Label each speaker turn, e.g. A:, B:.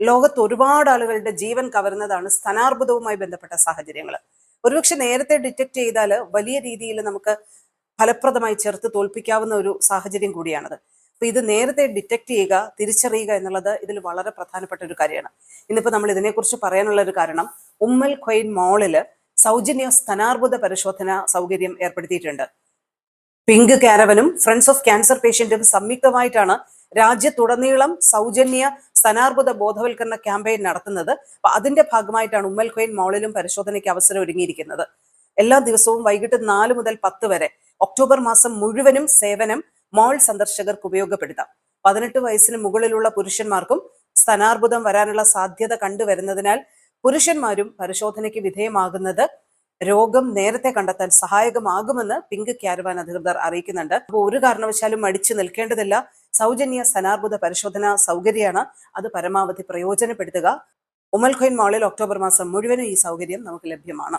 A: ലോകത്ത് ഒരുപാട് ആളുകളുടെ ജീവൻ കവരുന്നതാണ് സ്ഥാനാർബുദവുമായി ബന്ധപ്പെട്ട സാഹചര്യങ്ങൾ. ഒരുപക്ഷെ നേരത്തെ ഡിറ്റക്ട് ചെയ്താൽ വലിയ രീതിയിൽ നമുക്ക് ഫലപ്രദമായി ചെറുത്ത് തോൽപ്പിക്കാവുന്ന ഒരു സാഹചര്യം കൂടിയാണത്. അപ്പൊ ഇത് നേരത്തെ ഡിറ്റക്ട് ചെയ്യുക തിരിച്ചറിയുക എന്നുള്ളത് ഇതിൽ വളരെ പ്രധാനപ്പെട്ട ഒരു കാര്യമാണ്. ഇന്നിപ്പോ നമ്മൾ ഇതിനെക്കുറിച്ച് പറയാനുള്ള ഒരു കാരണം ഉമ്മൽ ഖൊയിൻ മോളിൽ സൗജന്യ സ്ഥാനാർബുദ പരിശോധന സൗകര്യം ഏർപ്പെടുത്തിയിട്ടുണ്ട്. പിങ്ക് കാരവനും ഫ്രണ്ട്സ് ഓഫ് ക്യാൻസർ പേഷ്യന്റും സംയുക്തമായിട്ടാണ് രാജ്യത്തുടനീളം സൗജന്യ സ്ഥാനാർബുദ ബോധവൽക്കരണ ക്യാമ്പയിൻ നടത്തുന്നത്. അപ്പൊ അതിന്റെ ഭാഗമായിട്ടാണ് ഉമ്മൽ ഖൊയ്ൻ മോളിലും പരിശോധനയ്ക്ക് അവസരം ഒരുങ്ങിയിരിക്കുന്നത്. എല്ലാ ദിവസവും വൈകിട്ട് നാല് മുതൽ പത്ത് വരെ ഒക്ടോബർ മാസം മുഴുവനും സേവനം മോൾ സന്ദർശകർക്ക് ഉപയോഗപ്പെടുത്താം. പതിനെട്ട് വയസ്സിന് മുകളിലുള്ള പുരുഷന്മാർക്കും സ്ഥാനാർബുദം വരാനുള്ള സാധ്യത കണ്ടുവരുന്നതിനാൽ പുരുഷന്മാരും പരിശോധനയ്ക്ക് വിധേയമാകുന്നത് രോഗം നേരത്തെ കണ്ടെത്താൻ സഹായകമാകുമെന്ന് പിങ്ക് ക്യാരവാൻ അധികൃതർ അറിയിക്കുന്നുണ്ട്. അപ്പോൾ ഒരു കാരണവശാലും മടിച്ചു നിൽക്കേണ്ടതില്ല. സൗജന്യ സ്ഥാനാർബുദ പരിശോധന സൗകര്യമാണ് അത് പരമാവധി പ്രയോജനപ്പെടുത്തുക. ഉമൽഖൈൻ മാളിൽ ഒക്ടോബർ മാസം മുഴുവനും ഈ സൗകര്യം നമുക്ക് ലഭ്യമാണ്.